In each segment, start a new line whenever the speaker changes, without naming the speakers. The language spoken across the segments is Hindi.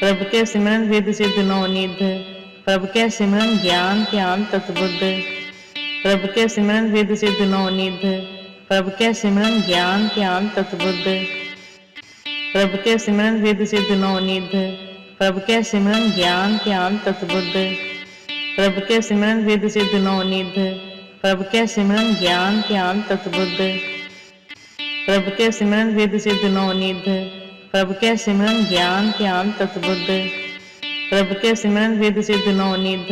प्रभ के सिमरन विद सिद्ध नो निध, प्रभु के सिमरन ज्ञान ध्यान तत्बुद्ध प्रभ के सिमरन विद सिद्ध नो निध के सिमरन ज्ञान ध्यान तत्बुद्ध प्रभ के सिमरन विद सिद्ध नो निध, प्रभु के सिमरन ज्ञान ध्यान तत्बुद्ध प्रभ के सिमरन विद सिद्ध नो निध, प्रभु के सिमरन ज्ञान ध्यान तत्बुद्ध प्रभ के सिमरन विद सिद्ध नो निध प्रभु के सिमरन ज्ञान ध्यान तत्बुद्ध प्रभु के सिमरन विद सिद्ध नवनिध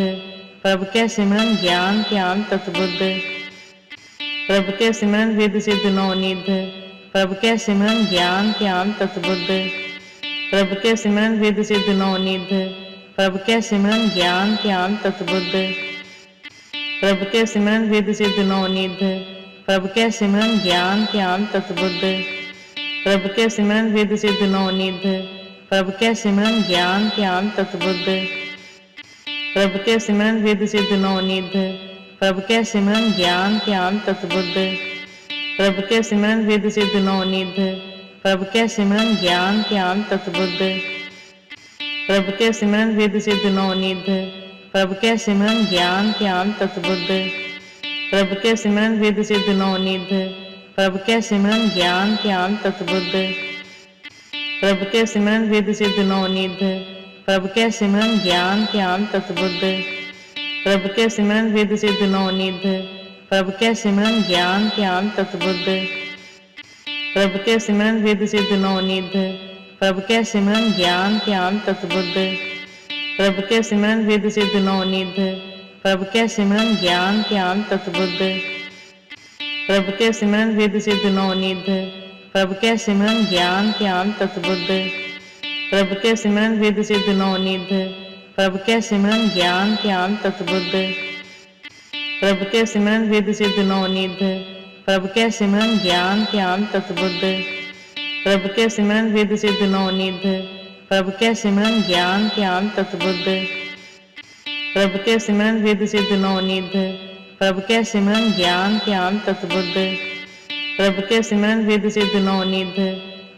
प्रभु के सिमरन ज्ञान ध्यान तत्बुद्ध प्रभु के सिमरन विद सिद्ध नवनिध प्रभु के सिमरन ज्ञान ध्यान तत्बुद्ध प्रभु के सिमरन विद सिद्ध नवनिध प्रभु के सिमरन ज्ञान ध्यान तत्बुद्ध प्रभु के सिमरन विद सिद्ध नवनिध प्रभु के सिमरन ज्ञान ध्यान तत्बुद्ध प्रभु के सिमरन विद सिद्ध नो निध, प्रभु के सिमरन ज्ञान ज्ञान तत्बुद्ध प्रभु के सिमरन विद सिद्ध नो निध, प्रभु के सिमरन ज्ञान ज्ञान तत्बुद्ध प्रभु के सिमरन विद सिद्ध नो निध, प्रभु के सिमरन ज्ञान ज्ञान तत्बुद्ध प्रभु के सिमरन विद सिद्ध नो निध, प्रभु के सिमरन ज्ञान ज्ञान तत्बुद्ध प्रभु के सिमरन विद सिद्ध नो निध प्रभु के सिमरन ज्ञान ध्यान तत्बुद्ध प्रभु के सिमरन विद सिद्ध नवनिध प्रभु के सिमरन ज्ञान ध्यान तत्बुद्ध प्रभु के सिमरन विद सिद्ध नवनिध प्रभु के सिमरन ज्ञान ध्यान तत्बुद्ध प्रभु के सिमरन विद सिद्ध नवनिध प्रभु के सिमरन ज्ञान ध्यान तत्बुद्ध प्रभु के सिमरन विद सिद्ध नवनिध प्रभु के सिमरन ज्ञान ध्यान तत्बुद्ध प्रभु के सिमरन विद सिद्ध नो निध प्रभु के सिमरन ज्ञान ध्यान तत्बुद्ध प्रभु के सिमरन विद सिद्ध नो निध प्रभु के सिमरन ज्ञान ध्यान तत्बुद्ध प्रभु के सिमरन विद सिद्ध नो निध प्रभु के सिमरन ज्ञान ध्यान तत्बुद्ध प्रभु के सिमरन विद सिद्ध नो निध के सिमरन ज्ञान ध्यान तत्बुद्ध प्रभु के सिमरन विद सिद्ध नो निध प्रभ के सिमरन ज्ञान ध्यान तत्बुद्ध प्रभ के सिमरन विद सिद्ध नवनिध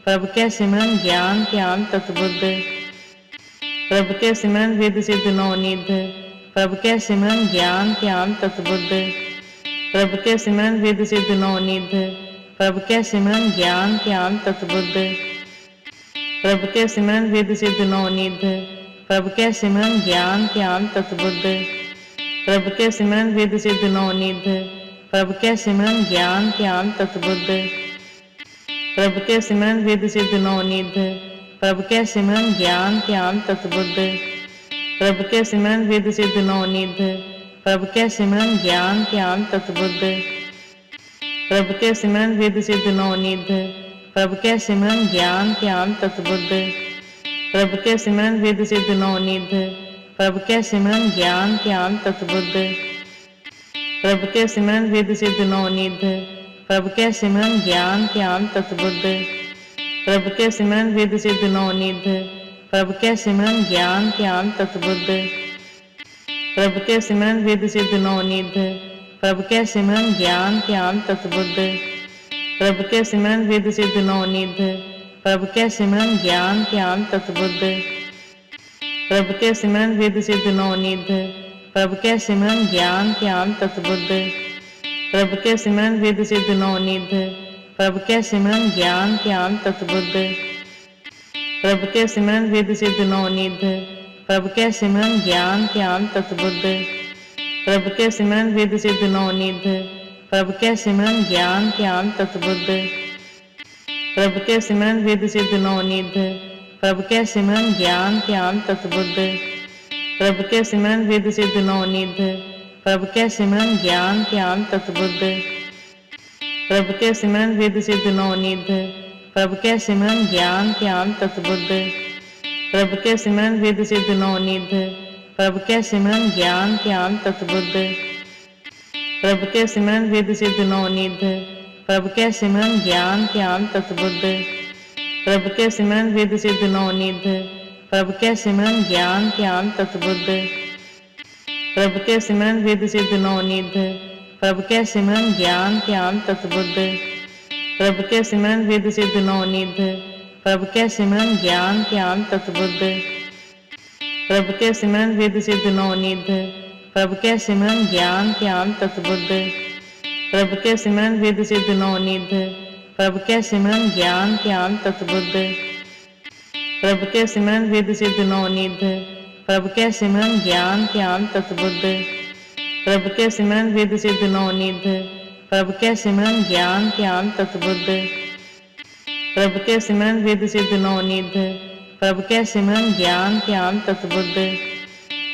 प्रभ के सिमरन ज्ञान ध्यान तत्बुद्ध प्रभ के सिमरन विद सिद्ध नवनिध प्रभ के सिमरन ज्ञान ध्यान तत्बुद्ध प्रभ के सिमरन विद सिद्ध नवनिध प्रभ के सिमरन ज्ञान ध्यान तत्बुद्ध प्रभ के सिमरन विद सिद्ध नवनिध प्रभ के सिमरन ज्ञान ध्यान तत्बुद्ध प्रभु के सिमरन विद सिद्ध नो निध, प्रभु के सिमरन ज्ञान ज्ञान तत्बुद्ध प्रभ के सिमरन विद सिद्ध नो निध, प्रभु के सिमरन ज्ञान ज्ञान तत्बुद्ध प्रभु के सिमरन विद सिद्ध नो निध, प्रभु के सिमरन ज्ञान ज्ञान तत्बुद्ध प्रभ के सिमरन विद सिद्ध नो निध, प्रभु के सिमरन ज्ञान ज्ञान तत्बुद्ध प्रभ के सिमरन विद सिद्ध नो निध प्रभु के सिमरन ज्ञान, ध्यान तत्बुद्ध प्रभु के सिमरन विद सिद्ध, नो निध। प्रभु के सिमरन ज्ञान, ध्यान तत्बुद्ध प्रभु के सिमरन विद सिद्ध, नो प्रभु के सिमरन ज्ञान, ध्यान तत्बुद्ध प्रभु के सिमरन विद सिद्ध, नो निध। प्रभु के सिमरन ज्ञान, ध्यान तत्बुद्ध प्रभु के सिमरन विद सिद्ध, नो निध। प्रभु के सिमरन ज्ञान, ध्यान तत्बुद्ध प्रभु के सिमरन विद सिद्ध नो निध प्रभु के सिमरन ज्ञान ज्ञान तत्बुद्ध प्रभु के सिमरन विद सिद्ध नो निध के सिमरन ज्ञान ज्ञान तत्बुद्ध प्रभु के सिमरन विद सिद्ध नो निध प्रभु के सिमरन ज्ञान ज्ञान तत्बुद्ध प्रभु के सिमरन विद सिद्ध नो निध के सिमरन ज्ञान ज्ञान तत्बुद्ध प्रभु के सिमरन विद सिद्ध नो निध प्रभ के सिमरन ज्ञान ध्यान तत्बुद्ध प्रभ के सिमरन विद सिद्ध नवनिध प्रभ के सिमरन ज्ञान ध्यान तत्बुद्ध प्रभ के सिमरन विद सिद्ध नवनिध प्रभ के सिमरन ज्ञान ध्यान तत्बुद्ध प्रभ के सिमरन विद सिद्ध नवनिध प्रभ के सिमरन ज्ञान ध्यान तत्बुद्ध प्रभ के सिमरन विद सिद्ध नवनिध प्रभ के सिमरन ज्ञान ध्यान तत्बुद्ध प्रभु के सिमरन विद सिद्ध नौ निध, प्रभु के सिमरन ज्ञान ध्यान तत्बुद्ध। प्रभु के सिमरन विद सिद्ध नौ निध, प्रभु के सिमरन ज्ञान ध्यान तत्बुद्ध। प्रभु के सिमरन विद सिद्ध नौ निध, प्रभु के सिमरन ज्ञान ध्यान तत्बुद्ध। प्रभु के सिमरन विद सिद्ध नौ निध, प्रभु के सिमरन ज्ञान ध्यान तत्बुद्ध। प्रभु के सिमरन विद सिद्ध नौ निध प्रभु के सिमरन ज्ञान, ध्यान तत्बुद्ध प्रभु के सिमरन विद सिद्ध नवनिध प्रभु के सिमरन ज्ञान, ध्यान तत्बुद्ध प्रभु के सिमरन विद सिद्ध नवनिध प्रभु के सिमरन ज्ञान, ध्यान तत्बुद्ध प्रभु के सिमरन विद सिद्ध नवनिध प्रभु के सिमरन ज्ञान, ध्यान तत्बुद्ध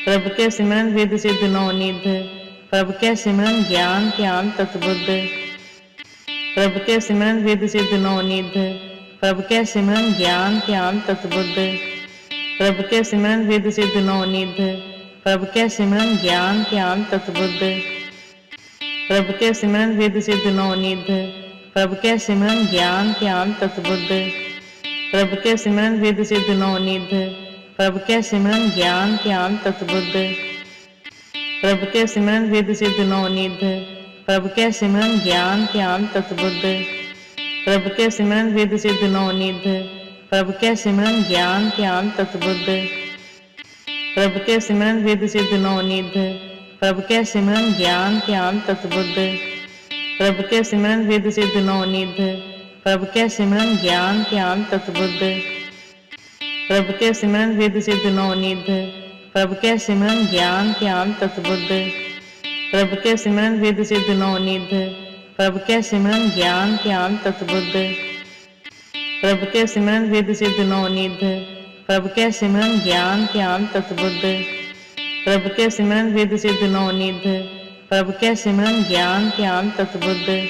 प्रभु के सिमरन विद सिद्ध नवनिध प्रभु के सिमरन ज्ञान, ध्यान तत्बुद्ध प्रभु के सिमरन विद सिद्ध नौ निध, प्रभु के सिमरन ज्ञान ध्यान तत्बुद्ध प्रभु के सिमरन विद सिद्ध नौ निध, प्रभु के सिमरन ज्ञान ध्यान तत्बुद्ध प्रभु के सिमरन विद सिद्ध नौ निध, प्रभु के सिमरन ज्ञान ध्यान तत्बुद्ध प्रभु के सिमरन विद सिद्ध नौ निध, प्रभु के सिमरन ज्ञान ध्यान तत्बुद्ध प्रभु के सिमरन विद सिद्ध नौ निध प्रभु के सिमरन ज्ञान ध्यान तत्बुद्ध प्रभु के सिमरन विद सिद्ध नवनिध प्रभु के सिमरन ज्ञान ध्यान तत्बुद्ध प्रभु के सिमरन विद सिद्ध नवनिध प्रभु के सिमरन ज्ञान ध्यान तत्बुद्ध प्रभु के सिमरन विद सिद्ध नवनिध प्रभु के सिमरन ज्ञान ध्यान तत्बुद्ध प्रभु के सिमरन विद सिद्ध नवनिध प्रभु के सिमरन ज्ञान ध्यान तत्बुद्ध प्रभु के सिमरन विद सिद्ध नो निध, प्रभु के सिमरन ज्ञान ध्यान तत्बुद्ध। प्रभु के सिमरन विद सिद्ध नो निध, प्रभु के सिमरन ज्ञान ध्यान तत्बुद्ध। प्रभु के सिमरन विद सिद्ध नो निध, प्रभु के सिमरन ज्ञान ध्यान तत्बुद्ध।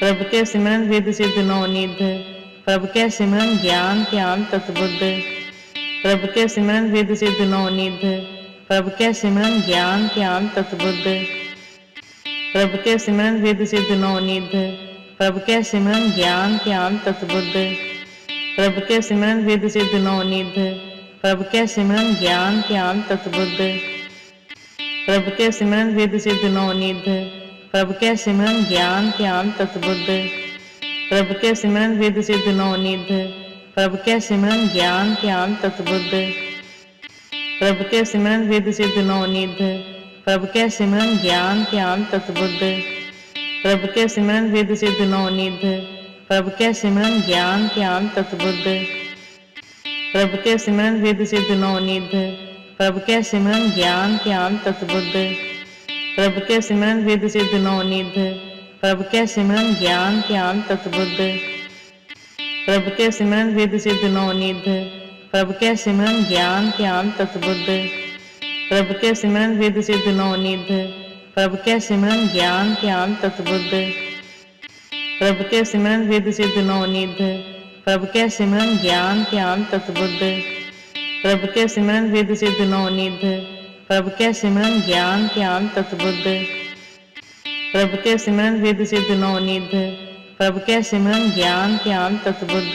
प्रभु के सिमरन विद सिद्ध नो निध, प्रभु के सिमरन ज्ञान ध्यान तत्बुद्ध। प्रभु के सिमरन विद सिद्ध नो निध प्रभु के सिमरन ज्ञान, ध्यान तत्बुद्ध प्रभु के सिमरन विध सिद्ध नवनिध प्रभु के सिमरन ज्ञान, ध्यान तत्बुद्ध प्रभु के सिमरन विद सिद्ध नवनिध प्रभु के सिमरन ज्ञान, ध्यान तत्बुद्ध प्रभु के सिमरन विद सिद्ध नवनिध प्रभु के सिमरन ज्ञान, ध्यान तत्बुद्ध प्रभु के सिमरन विद सिद्ध नवनिध प्रभु के सिमरन ज्ञान, ध्यान तत्बुद्ध प्रभु के सिमरन विद सिद्ध नो निध प्रभु के सिमरन ज्ञान ध्यान तत्बुद्ध प्रभु के सिमरन विद सिद्ध नो निध प्रभु के सिमरन ज्ञान ध्यान तत्बुद्ध प्रभु के सिमरन विद सिद्ध नो निध प्रभु के सिमरन ज्ञान ध्यान तत्बुद्ध प्रभु के सिमरन विद सिद्ध नो निध प्रभु के सिमरन ज्ञान ध्यान तत्बुद्ध प्रभु के सिमरन विद सिद्ध नो निध प्रभु के सिमरन ज्ञान ध्यान तत्बुद्ध प्रभु के सिमरन विद सिद्ध नवनिध प्रभु के सिमरन ज्ञान ध्यान तत्बुद्ध प्रभु के सिमरन विद सिद्ध नवनिध प्रभु के सिमरन ज्ञान ध्यान तत्बुद्ध प्रभु के सिमरन विद सिद्ध नवनिध प्रभु के सिमरन ज्ञान ध्यान तत्बुद्ध प्रभु के सिमरन विद सिद्ध नवनिध प्रभु के सिमरन ज्ञान ध्यान तत्बुद्ध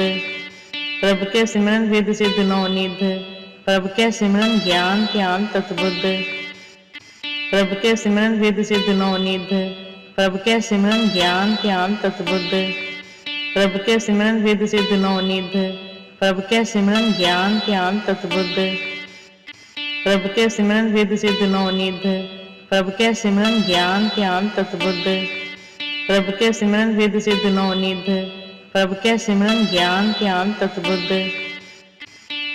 प्रभु के सिमरन विद सिद्ध नो निध, प्रभु के सिमरन ज्ञान ध्यान तत्बुद्ध। प्रभु के सिमरन विद सिद्ध नो निध, प्रभु के सिमरन ज्ञान ध्यान तत्बुद्ध। प्रभु के सिमरन विद सिद्ध नो निध, प्रभु के सिमरन ज्ञान ध्यान तत्बुद्ध। प्रभु के सिमरन विद सिद्ध नो निध, प्रभु के सिमरन ज्ञान ध्यान तत्बुद्ध। प्रभु के सिमरन विद सिद्ध नो निध प्रभ के सिमरन ज्ञान, ध्यान तत्बुद्ध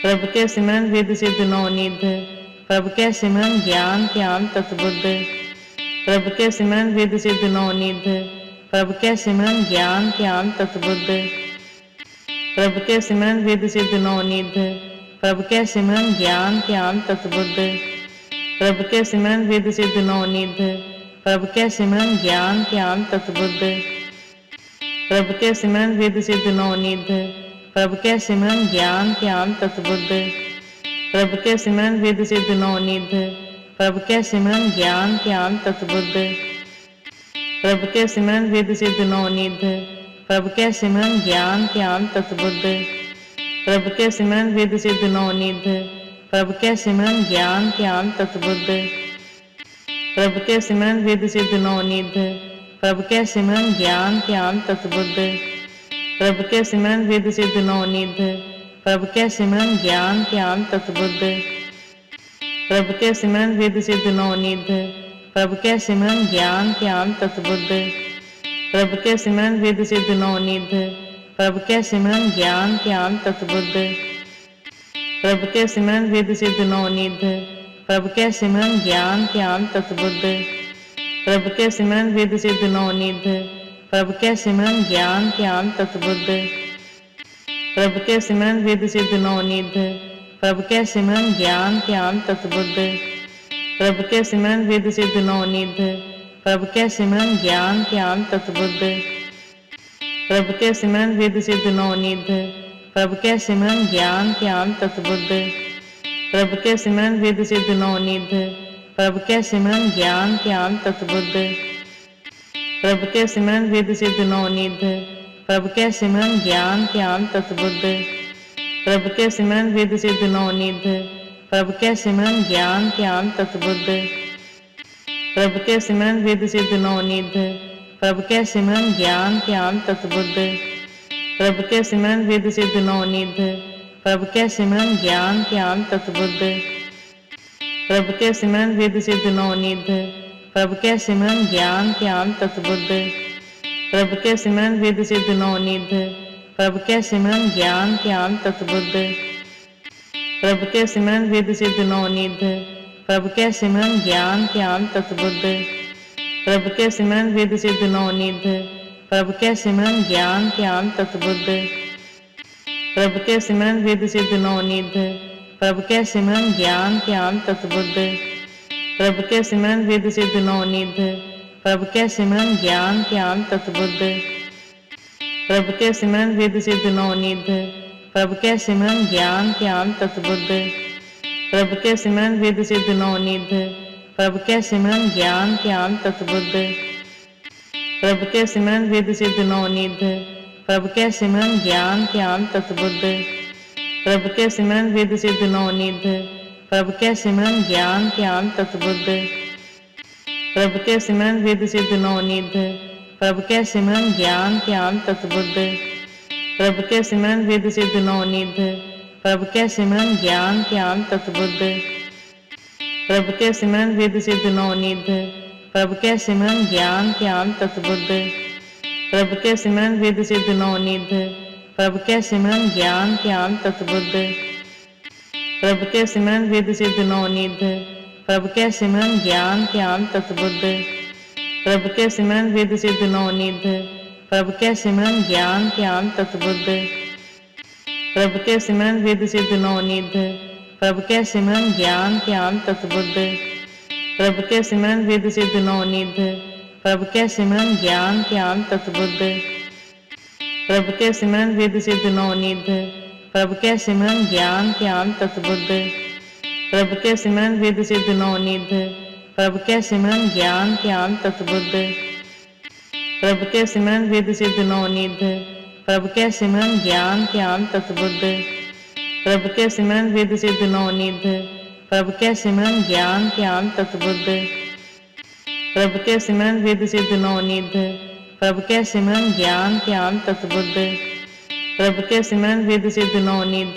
प्रभ के सिमरन विद सिद्ध नवनिध प्रभ के सिमरन ज्ञान, ध्यान तत्बुद्ध प्रभ के सिमरन विद सिद्ध नवनिध प्रभ के सिमरन ज्ञान, ध्यान तत्बुद्ध प्रभ के सिमरन विद सिद्ध नवनिध प्रभ के सिमरन ज्ञान, ध्यान तत्बुद्ध प्रभ के सिमरन विद सिद्ध नवनिध प्रभ के सिमरन ज्ञान, ध्यान तत्बुद्ध प्रभु के सिमरन विद सिद्ध नौ निध प्रभु के सिमरन ज्ञान ध्यान तत्बुद्ध प्रभु के सिमरन विद सिद्ध नौ निध प्रभु के सिमरन ज्ञान ध्यान तत्बुद्ध प्रभु के सिमरन विद सिद्ध नौ निध प्रभु के सिमरन ज्ञान ध्यान तत्बुद्ध प्रभु के सिमरन विद सिद्ध नौ निध प्रभु के सिमरन ज्ञान ध्यान तत्बुद्ध प्रभु के सिमरन विद सिद्ध नौ निध प्रभ के सिमरन ज्ञान ध्यान तत्बुद्ध प्रभ के सिमरन विध सिद्ध नवनिध प्रभ के सिमरन ज्ञान ध्यान तत्बुद्ध प्रभ के सिमरन विध सिद्ध नवनिध प्रभ के सिमरन ज्ञान ध्यान तत्बुद्ध प्रभ के सिमरन विध सिद्ध नवनिध प्रभ के सिमरन ज्ञान ध्यान तत्बुद्ध प्रभ के सिमरन विध सिद्ध नवनिध प्रभ के सिमरन ज्ञान ध्यान तत्बुद्ध प्रभु के सिमरन विद सिद्ध नो निध, प्रभु के सिमरन ज्ञान ध्यान तत्बुद्ध। प्रभु के सिमरन विद सिद्ध नो निध, प्रभु के सिमरन ज्ञान ध्यान तत्बुद्ध। प्रभु के सिमरन विद सिद्ध नो निध, प्रभु के सिमरन ज्ञान ध्यान तत्बुद्ध। प्रभु के सिमरन विद सिद्ध नो निध, प्रभु के सिमरन ज्ञान ध्यान तत्बुद्ध। प्रभु के सिमरन विद सिद्ध नो निध प्रभु के सिमरन ज्ञान ज्ञान तत्बुद्ध प्रभु के सिमरन विद सिद्ध नौ निध। प्रभु के सिमरन ज्ञान ज्ञान तत्बुद्ध प्रभु के सिमरन विद सिद्ध नौ निध। प्रभु के सिमरन ज्ञान ज्ञान तत्बुद्ध प्रभु के सिमरन विद सिद्ध नौ निध। प्रभु के सिमरन ज्ञान ज्ञान तत्बुद्ध प्रभु के सिमरन विद सिद्ध नौ निध। प्रभु के सिमरन ज्ञान ज्ञान तत्बुद्ध प्रभु के सिमरन विद सिद्ध नौ निध। प्रभु के सिमरन ज्ञान ज्ञान तत्बुद्ध प्रभु के सिमरन विद सिद्ध नौ निध। प्रभु के सिमरन ज्ञान ज्ञान तत्बुद्ध प्रभु के सिमरन विद सिद्ध नौ निध। प्रभु के सिमरन ज्ञान ज्ञान तत्बुद्ध प्रभु के सिमरन विद सिद्ध नौ निध। प्रभु के सिमरन ज्ञान ज्ञान तत्बुद्ध प्रभु के सिमरन विद सिद्ध नौ निध। प्रभु के सिमरन ज्ञान ज्ञान तत्बुद्ध प्रभु के सिमरन विद सिद्ध नौ निध। प्रभु के सिमरन ज्ञान ज्ञान तत्बुद्ध प्रभु के सिमरन विद सिद्ध नौ निध। प्रभु के सिमरन ज्ञान ज्ञान तत्बुद्ध प्रभु के सिमरन विद सिद्ध नौ निध। प्रभु के सिमरन ज्ञान ज्ञान तत्बुद्ध प्रभु के सिमरन विद सिद्ध नौ निध। प्रभु के सिमरन ज्ञान ज्ञान तत्बुद्ध प्रभु के सिमरन विद सिद्ध नौ निध, प्रभु के सिमरन ज्ञान ज्ञान तत्बुद्ध। प्रभु के सिमरन विद सिद्ध नौ निध, प्रभु के सिमरन ज्ञान ज्ञान तत्बुद्ध। प्रभु के सिमरन विद सिद्ध नौ निध, प्रभु के सिमरन ज्ञान ज्ञान तत्बुद्ध। प्रभु के सिमरन विद सिद्ध नौ निध, प्रभु के सिमरन ज्ञान ज्ञान तत्बुद्ध। प्रभु के सिमरन विद सिद्ध नौ निध प्रभु के सिमरन ज्ञान ज्ञान तत्बुद्ध प्रभु के सिमरन विद सिद्ध नौ निध। प्रभु के सिमरन ज्ञान ज्ञान तत्बुद्ध प्रभु के सिमरन विद सिद्ध नौ निध। प्रभु के सिमरन ज्ञान ज्ञान तत्बुद्ध प्रभु के सिमरन विद सिद्ध नौ निध। प्रभु के सिमरन ज्ञान ज्ञान तत्बुद्ध प्रभु के सिमरन विद सिद्ध नौ निध। प्रभु के सिमरन ज्ञान ज्ञान तत्बुद्ध प्रभु के सिमरन विद सिद्ध नौ निध, प्रभु के सिमरन ज्ञान ज्ञान तत्बुद्ध। प्रभु के सिमरन विद सिद्ध नौ निध, प्रभु के सिमरन ज्ञान ज्ञान तत्बुद्ध। प्रभु के सिमरन विद सिद्ध नौ निध, प्रभु के सिमरन ज्ञान ज्ञान तत्बुद्ध। प्रभु के सिमरन विद सिद्ध नौ निध, प्रभु के सिमरन ज्ञान ज्ञान तत्बुद्ध। प्रभु के सिमरन विद सिद्ध नौ निध प्रभु के सिमरन ज्ञान ज्ञान तत्बुद्ध प्रभु के सिमरन विद सिद्ध नौ निध।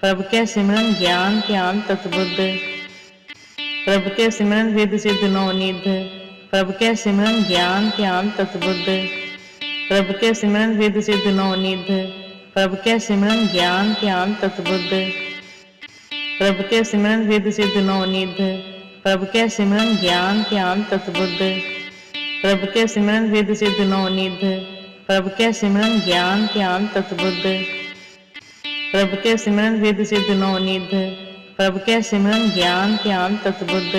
प्रभु के सिमरन ज्ञान ज्ञान तत्बुद्ध प्रभु के सिमरन विद सिद्ध नौ निध। प्रभु के सिमरन ज्ञान ज्ञान तत्बुद्ध प्रभु के सिमरन विद सिद्ध नौ निध। प्रभु के सिमरन ज्ञान ज्ञान तत्बुद्ध प्रभु के सिमरन विद सिद्ध नौ निध। प्रभु के सिमरन ज्ञान ज्ञान तत्बुद्ध प्रभु के सिमरन विद सिद्ध नौ निध प्रभु के सिमरन ज्ञान ज्ञान तत्बुद्ध प्रभु के सिमरन विद सिद्ध नौ निध प्रभु के सिमरन ज्ञान ज्ञान तत्बुद्ध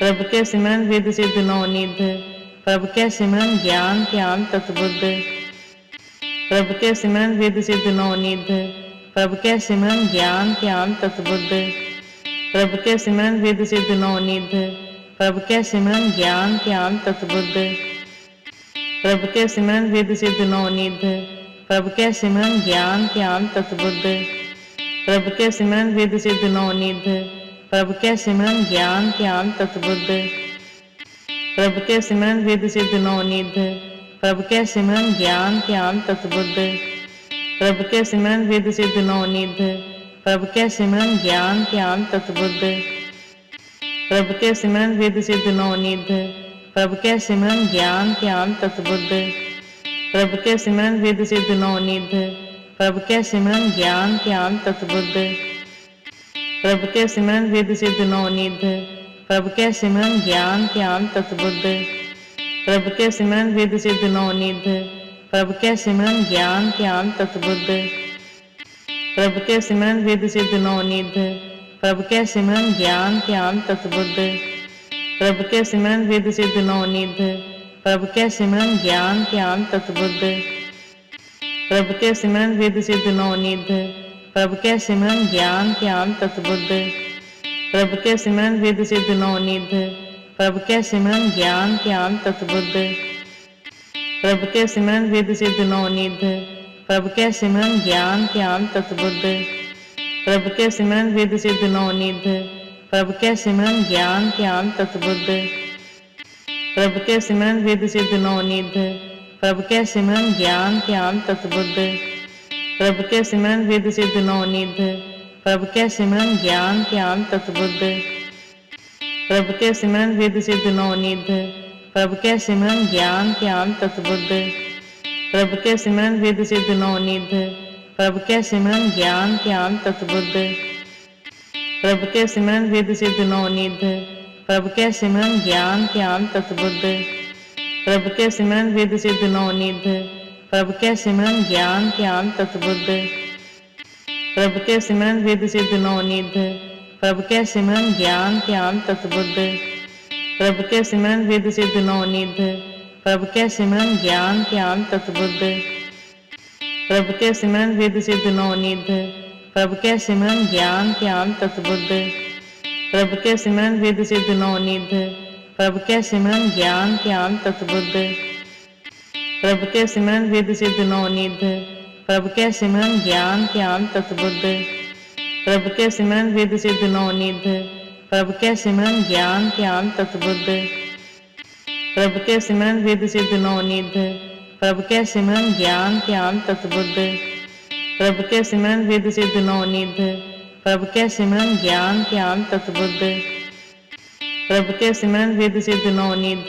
प्रभु के सिमरन विद सिद्ध नौ निध प्रभु के सिमरन ज्ञान ज्ञान तत्बुद्ध प्रभु के सिमरन विद सिद्ध नौ निध प्रभु के सिमरन ज्ञान ज्ञान तत्बुद्ध प्रभु के सिमरन विद सिद्ध नौ निध प्रभु के सिमरन ज्ञान ज्ञान तत्बुद्ध प्रभु के सिमरन विद सिद्ध नौ निध। प्रभु के सिमरन ज्ञान ज्ञान तत्बुद्ध प्रभु के सिमरन विद सिद्ध नौ निध। प्रभु के सिमरन ज्ञान ज्ञान तत्बुद्ध प्रभु के सिमरन विद सिद्ध नौ निध। प्रभु के सिमरन ज्ञान ज्ञान तत्बुद्ध प्रभु के सिमरन विद सिद्ध नौ निध। प्रभु के सिमरन ज्ञान ज्ञान तत्बुद्ध प्रभु के सिमरन विद सिद्ध नो निध, प्रभु के सिमरन ज्ञान ध्यान तत्बुद्ध प्रभु के सिमरन विद सिद्ध नो निध, प्रभु के सिमरन ज्ञान ध्यान तत्बुद्ध प्रभु के सिमरन विद सिद्ध नो निध, प्रभु के सिमरन ज्ञान ध्यान तत्बुद्ध प्रभु के सिमरन विद सिद्ध नो निध, प्रभु के सिमरन ज्ञान ध्यान तत्बुद्ध प्रभु के सिमरन विद सिद्ध नो निध प्रभु के सिमरन ज्ञान, ध्यान तत्बुद्ध प्रभु के सिमरन विद सिद्ध नवनिध प्रभु के सिमरन ज्ञान, ध्यान तत्बुद्ध प्रभु के सिमरन विद सिद्ध नवनिध प्रभु के सिमरन ज्ञान, ध्यान तत्बुद्ध प्रभु के सिमरन विद सिद्ध नवनिध प्रभु के सिमरन ज्ञान, ध्यान तत्बुद्ध प्रभु के सिमरन विद सिद्ध नवनिध प्रभु के सिमरन ज्ञान, ध्यान तत्बुद्ध प्रभु के सिमरन विद सिद्ध नो निध, प्रभु के सिमरन ज्ञान ध्यान तत्बुद्ध। प्रभु के सिमरन विद सिद्ध नो निध, प्रभु के सिमरन ज्ञान ध्यान तत्बुद्ध। प्रभु के सिमरन विद सिद्ध नो निध, प्रभु के सिमरन ज्ञान ध्यान तत्बुद्ध। प्रभु के सिमरन विद सिद्ध नो निध, प्रभु के सिमरन ज्ञान ध्यान तत्बुद्ध। प्रभु के सिमरन विद सिद्ध नो निध प्रभु के सिमरन ज्ञान ध्यान तत्बुद्ध प्रभु के सिमरन विध सिद्ध नवनिध प्रभु के सिमरन ज्ञान ध्यान तत्बुद्ध प्रभु के सिमरन विध सिद्ध नवनिध प्रभु के सिमरन ज्ञान ध्यान तत्बुद्ध प्रभु के सिमरन विध सिद्ध नवनिध प्रभु के सिमरन ज्ञान ध्यान तत्बुद्ध प्रभु के सिमरन विध सिद्ध नवनिध प्रभु के सिमरन ज्ञान ध्यान तत्बुद्ध प्रभु के सिमरन विद सिद्ध नो निध, प्रभु के सिमरन ज्ञान ध्यान तत्बुद्ध प्रभु के सिमरन विद सिद्ध नो निध, प्रभु के सिमरन ज्ञान ध्यान तत्बुद्ध प्रभु के सिमरन विद सिद्ध नो निध, प्रभु के सिमरन ज्ञान ध्यान तत्बुद्ध प्रभु के सिमरन विद सिद्ध नो निध, प्रभु के सिमरन ज्ञान ध्यान तत्बुद्ध प्रभु के सिमरन विद सिद्ध नो निध प्रभु के सिमरन ज्ञान, ध्यान तत्बुद्ध प्रभु के सिमरन विद सिद्ध नो निध। प्रभु के सिमरन ज्ञान, ध्यान तत्बुद्ध प्रभु के सिमरन विद सिद्ध नो निध।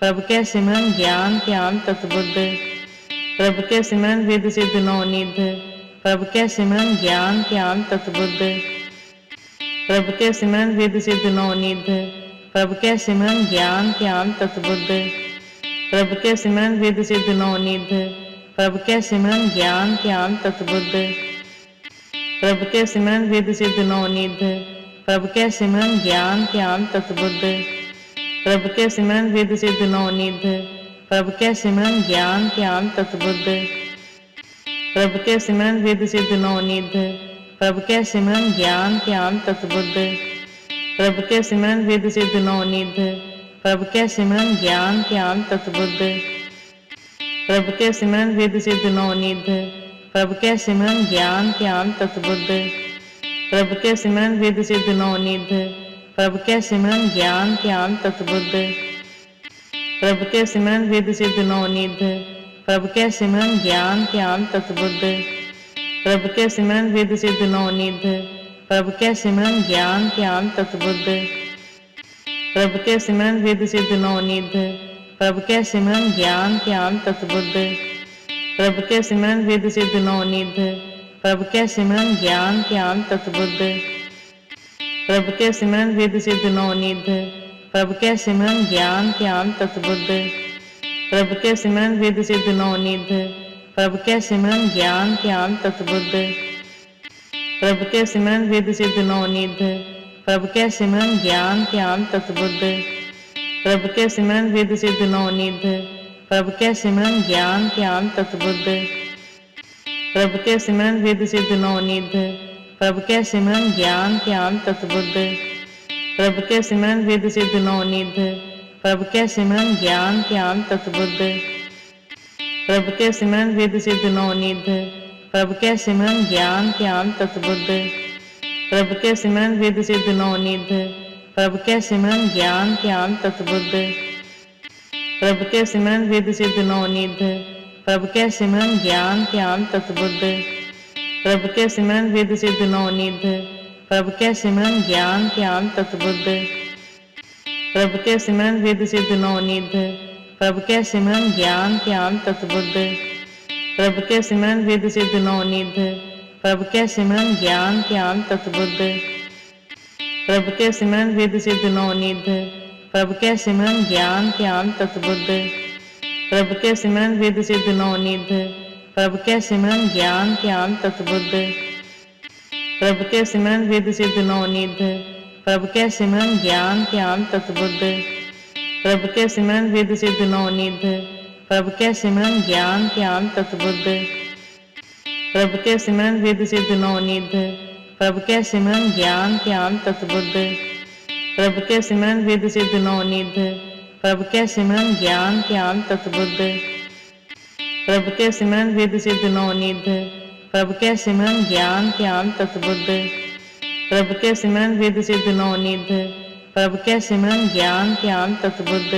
प्रभु के सिमरन ज्ञान, ध्यान तत्बुद्ध प्रभु के सिमरन विद सिद्ध नो निध। प्रभु के सिमरन ज्ञान, ध्यान तत्बुद्ध प्रभु के सिमरन विद सिद्ध नो निध। प्रभु के सिमरन ज्ञान, ध्यान तत्बुद्ध प्रभु के सिमरन विद सिद्ध नो निध, प्रभु के सिमरन ज्ञान ध्यान तत्बुद्ध। प्रभु के सिमरन विद सिद्ध नो निध, प्रभु के सिमरन ज्ञान ध्यान तत्बुद्ध। प्रभु के सिमरन विद सिद्ध नो निध, प्रभु के सिमरन ज्ञान ध्यान तत्बुद्ध। प्रभु के सिमरन विद सिद्ध नो निध, प्रभु के सिमरन ज्ञान ध्यान तत्बुद्ध। प्रभु के सिमरन विद सिद्ध नो निध प्रभु के सिमरन ज्ञान ध्यान तत्बुद्ध प्रभु के सिमरन विद सिद्ध नवनिध प्रभु के सिमरन ज्ञान ध्यान तत्बुद्ध प्रभु के सिमरन विद सिद्ध नवनिध प्रभु के सिमरन ज्ञान ध्यान तत्बुद्ध प्रभु के सिमरन विद सिद्ध नवनिध प्रभु के सिमरन ज्ञान ध्यान तत्बुद्ध प्रभु के सिमरन विद सिद्ध नवनिध प्रभु के सिमरन ज्ञान ध्यान तत्बुद्ध प्रभु के सिमरन विद सिद्ध नो निध, प्रभु के सिमरन ज्ञान ध्यान तत्बुद्ध प्रभु के सिमरन विद सिद्ध नो निध, प्रभु के सिमरन ज्ञान ध्यान तत्बुद्ध प्रभु के सिमरन विद सिद्ध नो निध, प्रभु के सिमरन ज्ञान ध्यान तत्बुद्ध प्रभु के सिमरन विद सिद्ध नो निध, प्रभु के सिमरन ज्ञान ध्यान तत्बुद्ध प्रभु के सिमरन विद सिद्ध नो निध प्रभु के सिमरन ज्ञान, ध्यान तत्बुद्ध प्रभु के सिमरन विद सिद्ध नवनिध प्रभु के सिमरन ज्ञान, ध्यान तत्बुद्ध प्रभु के सिमरन विद सिद्ध नवनिध प्रभु के सिमरन ज्ञान, ध्यान तत्बुद्ध प्रभु के सिमरन विद सिद्ध नवनिध प्रभु के सिमरन ज्ञान, ध्यान तत्बुद्ध प्रभु के सिमरन विद सिद्ध नवनिध प्रभु के सिमरन ज्ञान, ध्यान तत्बुद्ध प्रभु के सिमरन विद सिद्ध नो निध के सिमरन ज्ञान ध्यान तत्बुद्ध प्रभु के सिमरन विद सिद्ध नो निध के सिमरन ज्ञान ध्यान तत्बुद्ध प्रभु के सिमरन विद सिद्ध नो निध के सिमरन ज्ञान ध्यान तत्बुद्ध प्रभु के सिमरन विद सिद्ध नो निध, प्रभु के सिमरन ज्ञान ध्यान तत्बुद्ध प्रभु के सिमरन विद सिद्ध नो निध प्रभु के सिमरन ज्ञान ज्ञान तत्बुद्ध प्रभु के सिमरन विद सिद्ध नो निध। प्रभु के सिमरन ज्ञान ज्ञान तत्बुद्ध प्रभु के सिमरन विद सिद्ध नो निध। प्रभु के सिमरन ज्ञान ज्ञान तत्बुद्ध प्रभु के सिमरन विद सिद्ध नो निध। प्रभु के सिमरन ज्ञान ज्ञान तत्बुद्ध प्रभु के सिमरन विद सिद्ध नो निध। प्रभु के सिमरन ज्ञान ज्ञान तत्बुद्ध प्रभु के सिमरन विद सिद्ध नो निध प्रभु के सिमरन ज्ञान ध्यान तत्बुद्ध प्रभु के सिमरन विद सिद्ध नो निध प्रभु के सिमरन ज्ञान ध्यान तत्बुद्ध प्रभु के सिमरन विद सिद्ध नो निध प्रभु के सिमरन ज्ञान ध्यान तत्बुद्ध प्रभु के सिमरन विद सिद्ध नो निध प्रभु के सिमरन ज्ञान ध्यान तत्बुद्ध